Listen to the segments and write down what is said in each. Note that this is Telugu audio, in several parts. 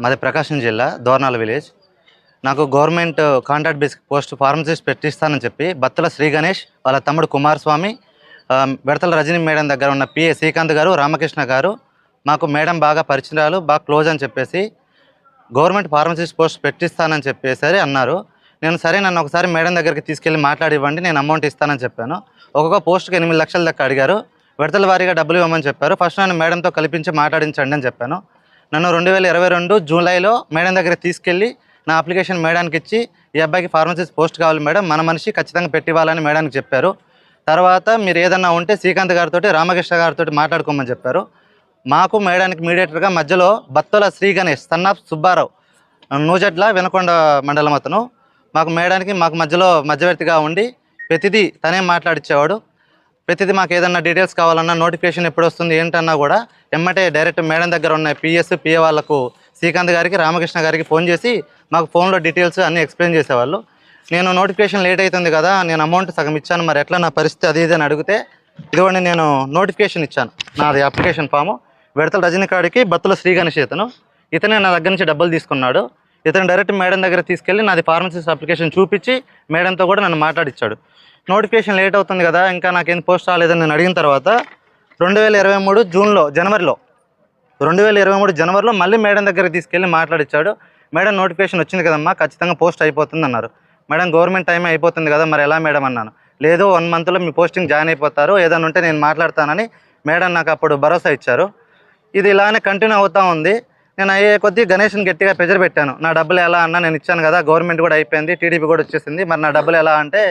మాది ప్రకాశం జిల్లా దోర్నాల విలేజ్. నాకు government contract basic post pharmacist పెట్టిస్తానని చెప్పి బత్తల శ్రీ గణేష్ వాళ్ళ తమ్ముడు కుమారస్వామి ఆ, బెడతల రజనీ మేడం దగ్గర ఉన్న పిఏ శ్రీకాంత్ గారు రామకృష్ణ గారు మాకు మేడం బాగా పరిచయాలు బాగా క్లోజ్ అని చెప్పేసి గవర్నమెంట్ ఫార్మసిస్ట్ పోస్ట్ పెట్టిస్తానని చెప్పేసరి అన్నారు. నేను సరే నన్ను ఒకసారి మేడం దగ్గరికి తీసుకెళ్ళి మాట్లాడివ్వండి నేను అమౌంట్ ఇస్తానని చెప్పాను. ఒక్కొక్క పోస్ట్కి ఎనిమిది లక్షల దాకా అడిగారు. విడతల వారీగా డబ్బులు ఇవ్వమని చెప్పారు. ఫస్ట్ నన్ను మేడంతో కల్పించి మాట్లాడించండి అని చెప్పాను. నన్ను రెండు వేల ఇరవై రెండు జూలైలో మేడం దగ్గర తీసుకెళ్ళి నా అప్లికేషన్ మేడానికి ఇచ్చి ఈ అబ్బాయికి ఫార్మసిస్ట్ పోస్ట్ కావాలి మేడం. మన మనిషి ఖచ్చితంగా పెట్టివ్వాలని మేడానికి చెప్పారు. తర్వాత మీరు ఏదన్నా ఉంటే శ్రీకాంత్ గారితో రామకృష్ణ గారితో మాట్లాడుకోమని చెప్పారు. మాకు మేడానికి మీడియేటర్గా మధ్యలో బత్తుల శ్రీ గణేష్ ఆఫ్ సుబ్బారావు నూజట్ల వినకొండ మండలం అతను. మాకు మేడానికి మాకు మధ్యలో మధ్యవర్తిగా ఉండి ప్రతిదీ తనే మాట్లాడిచ్చేవాడు. ప్రతిదీ మాకు ఏదన్నా డీటెయిల్స్ కావాలన్నా నోటిఫికేషన్ ఎప్పుడు వస్తుంది ఏంటన్నా కూడా ఎమ్మటే డైరెక్ట్ మేడం దగ్గర ఉన్న పిఎస్ పిఏ వాళ్ళకు శ్రీకాంత్ గారికి రామకృష్ణ గారికి ఫోన్ చేసి మాకు ఫోన్లో డీటెయిల్స్ అన్నీ ఎక్స్ప్లెయిన్ చేసేవాళ్ళు. నేను నోటిఫికేషన్ లేట్ అవుతుంది కదా నేను అమౌంట్ సగం ఇచ్చాను మరి ఎట్లా నా పరిస్థితి అది ఇది అని అడిగితే ఇదిగోండి నేను నోటిఫికేషన్ ఇచ్చాను నాది అప్లికేషన్ ఫాము విడతల రజనీకాడికి బత్తుల శ్రీగణేష్ ఇతను. ఇతనే నా దగ్గర నుంచి డబ్బులు తీసుకున్నాడు. ఇతను డైరెక్ట్ మేడం దగ్గర తీసుకెళ్ళి నాది ఫార్మసిస్ట్ అప్లికేషన్ చూపించి మేడంతో కూడా నన్ను మాట్లాడిచ్చాడు. నోటిఫికేషన్ లేట్ అవుతుంది కదా ఇంకా నాకేం పోస్ట్ రాలేదని నేను అడిగిన తర్వాత రెండు వేల ఇరవై మూడు జూన్లో జనవరిలో రెండు వేల ఇరవై మూడు జనవరిలో మళ్ళీ మేడం దగ్గరికి తీసుకెళ్ళి మాట్లాడిచ్చాడు. మేడం నోటిఫికేషన్ వచ్చింది కదమ్మా ఖచ్చితంగా పోస్ట్ అయిపోతుంది అన్నారు. మేడం గవర్నమెంట్ టైం అయిపోతుంది కదా మరి ఎలా మేడం అన్నాను. లేదు వన్ మంత్లో మీ పోస్టింగ్ జాయిన్ అయిపోతారు ఏదైనా ఉంటే నేను మాట్లాడతానని మేడం నాకు అప్పుడు భరోసా ఇచ్చారు. ఇది ఇలానే కంటిన్యూ అవుతూ ఉంది. నేను అయ్యే కొద్దీ గణేష్ని గట్టిగా ప్రెజర్ పెట్టాను. నా డబ్బులు ఎలా అన్నా నేను ఇచ్చాను కదా గవర్నమెంట్ కూడా అయిపోయింది టీడీపీ కూడా వచ్చేసింది. మరి నా డబ్బులు ఎలా అంటే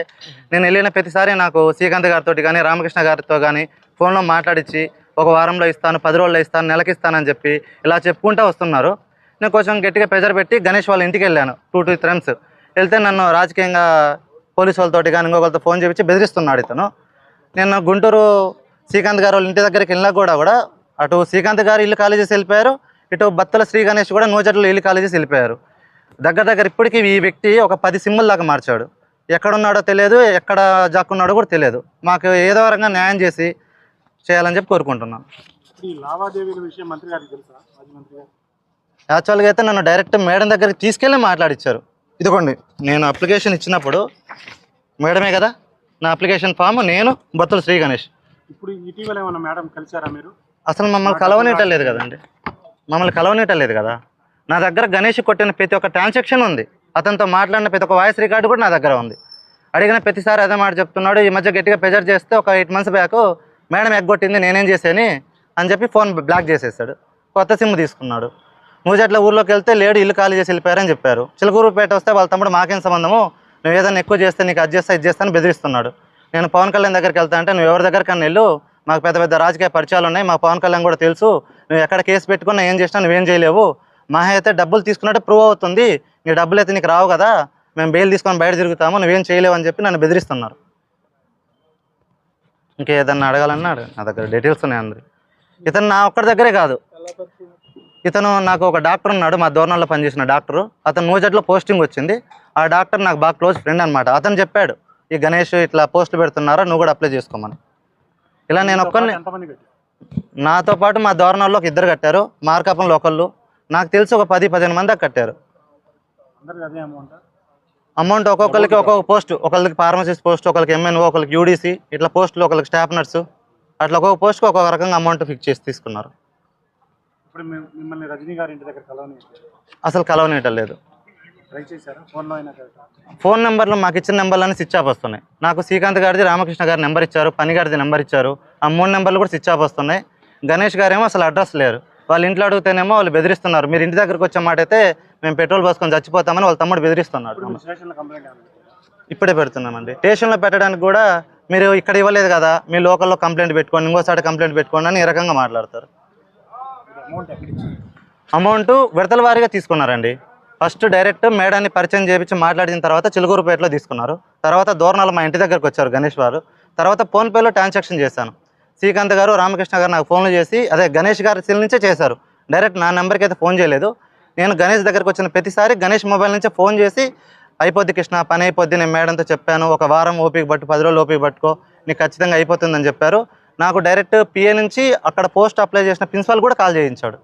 నేను వెళ్ళిన ప్రతిసారి నాకు శ్రీకాంత్ గారితో కానీ రామకృష్ణ గారితో కానీ ఫోన్లో మాట్లాడించి ఒక వారంలో ఇస్తాను పది రోజుల్లో ఇస్తాను నెలకి ఇస్తానని చెప్పి ఇలా చెప్పుకుంటూ వస్తున్నారు. నేను కొంచెం గట్టిగా ప్రెజర్ పెట్టి గణేష్ వాళ్ళ ఇంటికి వెళ్ళాను టూ టూ టైమ్స్ వెళ్తే నన్ను రాజకీయంగా పోలీసు వాళ్ళతోటి కానీ ఇంకొకరితో ఫోన్ చేపించి బెదిరిస్తున్నాడు ఇతను. నేను గుంటూరు శ్రీకాంత్ గారు వాళ్ళ ఇంటి దగ్గరికి వెళ్ళినా కూడా కూడా అటు శ్రీకాంత్ గారు ఇల్లు ఖాళీ చేసి వెళ్ళిపోయారు ఇటు బత్తల శ్రీ గణేష్ కూడా నూజట్లో ఇల్లు ఖాళీ చేసి వెళ్ళిపోయారు. దగ్గర దగ్గర ఇప్పటికీ ఈ వ్యక్తి ఒక పది సిమ్ముల దాకా మార్చాడు. ఎక్కడున్నాడో తెలియదు ఎక్కడ జాక్కున్నాడో కూడా తెలియదు. మాకు ఏదో రకంగా న్యాయం చేసి చేయాలని చెప్పి గారు? యాక్చువల్గా అయితే నన్ను డైరెక్ట్ మేడం దగ్గరికి తీసుకెళ్ళి మాట్లాడిచ్చారు. ఇదిగోండి నేను అప్లికేషన్ ఇచ్చినప్పుడు మేడమే కదా నా అప్లికేషన్ ఫామ్ నేను బత్తుల శ్రీ గణేష్. ఇప్పుడు ఇటీవల ఏమన్నా మేడం కలిసారా మీరు? అసలు మమ్మల్ని కలవనీయటం లేదు కదండి. మమ్మల్ని కలవనేటలేదు కదా. నా దగ్గర గణేష్ కొట్టిన ప్రతి ఒక్క ట్రాన్సాక్షన్ ఉంది. అతనితో మాట్లాడిన ప్రతి ఒక్క వాయిస్ రికార్డు కూడా నా దగ్గర ఉంది. అడిగిన ప్రతిసారి అదే మాట చెప్తున్నాడు ఈ మధ్య గట్టిగా ప్రెజర్ చేస్తే ఒక ఎయిట్ మంత్స్ బ్యాక్ మేడం ఎగ్గొట్టింది నేనేం చేశాని అని చెప్పి ఫోన్ బ్లాక్ చేసేసాడు. కొత్త సిమ్ తీసుకున్నాడు. మూజట్ల ఊర్లోకి వెళ్తే లేడు ఇల్లు ఖాళీ చేసి వెళ్ళిపోయారని చెప్పారు. చిలకూరుపేట వస్తే వాళ్ళ తమ్ముడు మాకేం సంబంధము? నువ్వు ఏదైనా ఎక్కువ చేస్తే నీకు అది చేస్తా ఇది చేస్తాను బెదిరిస్తున్నాడు. నేను పవన్ కళ్యాణ్ దగ్గరికి వెళ్తా అంటే నువ్వు ఎవరి దగ్గరికన్నా వెళ్ళు మాకు పెద్ద పెద్ద రాజకీయ పరిచయాలు ఉన్నాయి. మా పవన్ కళ్యాణ్ కూడా తెలుసు. నువ్వు ఎక్కడ కేసు పెట్టుకున్నా ఏం చేసినా నువ్వేం చేయలేవు. మా అయితే డబ్బులు తీసుకున్నట్టు ప్రూవ్ అవుతుంది. నీ డబ్బులు అయితే నీకు రావు కదా. మేము బెయిల్ తీసుకొని బయట తిరుగుతాము. నువ్వేం చేయలేవు అని చెప్పి నన్ను బెదిరిస్తున్నారు. ఇంకేదన్నా అడగాలన్నా నా దగ్గర డీటెయిల్స్ ఉన్నాయి అందరు. ఇతను నా ఒక్కడి దగ్గరే కాదు. ఇతను నాకు ఒక డాక్టర్ ఉన్నాడు. మా దూరంలో పనిచేసిన డాక్టర్ అతను నూజట్లో పోస్టింగ్ వచ్చింది. ఆ డాక్టర్ నాకు బాగా క్లోజ్ ఫ్రెండ్ అనమాట అతను చెప్పాడు ఈ గణేష్ ఇట్లా పోస్టులు పెడుతున్నారా? నువ్వు కూడా అప్లై చేసుకోమని. ఇలా నేను ఒక్కరిని నాతో పాటు మా దోరణంలో ఒక ఇద్దరు కట్టారు. మార్కాపం లోకళ్ళు నాకు తెలిసి ఒక పది పదిహేను మంది దాకా కట్టారు. అమౌంట్? ఒక్కొక్కరికి ఒక్కొక్క పోస్ట్. ఒకరికి ఫార్మసిస్ట్ పోస్ట్ ఒకరికి ఎంఎన్ఓ ఒకరికి యూడీసీ ఇట్లా పోస్టులు ఒకరికి స్టాఫ్ నర్సు. అట్లా ఒక్కొక్క పోస్ట్కి ఒక్కొక్క రకంగా అమౌంట్ ఫిక్స్ చేసి తీసుకున్నారు. ఇప్పుడు మేము మిమ్మల్ని రజనీ గారి ఇంటి దగ్గర కలవని అసలు కలవనీయటం లేదు. ఫోన్ నెంబర్లు మాకు ఇచ్చిన నెంబర్లన్నీ స్విచ్ ఆఫ్ వస్తున్నాయి. నాకు శ్రీకాంత్ గారిది రామకృష్ణ గారి నెంబర్ ఇచ్చారు పని గారిది నెంబర్ ఇచ్చారు. ఆ మూడు నెంబర్లు కూడా స్విచ్ ఆఫ్ వస్తున్నాయి. గణేష్ గారేమో అసలు అడ్రస్ లేరు. వాళ్ళ ఇంట్లో అడిగితేనేమో వాళ్ళు బెదిరిస్తున్నారు. మీరు ఇంటి దగ్గరకు వచ్చే మాట అయితే మేము పెట్రోల్ పోసుకొని చచ్చిపోతామని వాళ్ళ తమ్ముడు బెదిరిస్తున్నాడు. ఇప్పుడు పెడుతున్నామండి. స్టేషన్లో పెట్టడానికి కూడా మీరు ఇక్కడ ఇవ్వలేదు కదా మీ లోకల్లో కంప్లైంట్ పెట్టుకోండి ఇంకోసారి కంప్లైంట్ పెట్టుకోండి అని ఈ రకంగా మాట్లాడతారు. అమౌంట్ విడతల వారీగా తీసుకున్నారండి. ఫస్ట్ డైరెక్ట్ మేడాన్ని పరిచయం చేయించి మాట్లాడిన తర్వాత చిలుకూరుపేటలో తీసుకున్నారు. తర్వాత దూరణాలు మా ఇంటి దగ్గరకు వచ్చారు గణేష్ వారు. తర్వాత ఫోన్పేలో ట్రాన్సాక్షన్ చేశాను. శ్రీకాంత్ గారు రామకృష్ణ గారు నాకు ఫోన్లు చేసి అదే గణేష్ గారి సెల్ నుంచే చేశారు. డైరెక్ట్ నా నెంబర్కి అయితే ఫోన్ చేయలేదు. నేను గణేష్ దగ్గరకు వచ్చిన ప్రతిసారి గణేష్ మొబైల్ నుంచే ఫోన్ చేసి అయిపోద్ది కృష్ణ పని అయిపోద్ది నేను మేడంతో చెప్పాను. ఒక వారం ఓపిక పట్టు పది రోజులు ఓపిక పట్టుకో. నీకు ఖచ్చితంగా అయిపోతుందని చెప్పారు. నాకు డైరెక్ట్ పిఏ నుంచి అక్కడ పోస్ట్ అప్లై చేసిన ప్రిన్సిపల్ కూడా కాల్ చేయించాడు.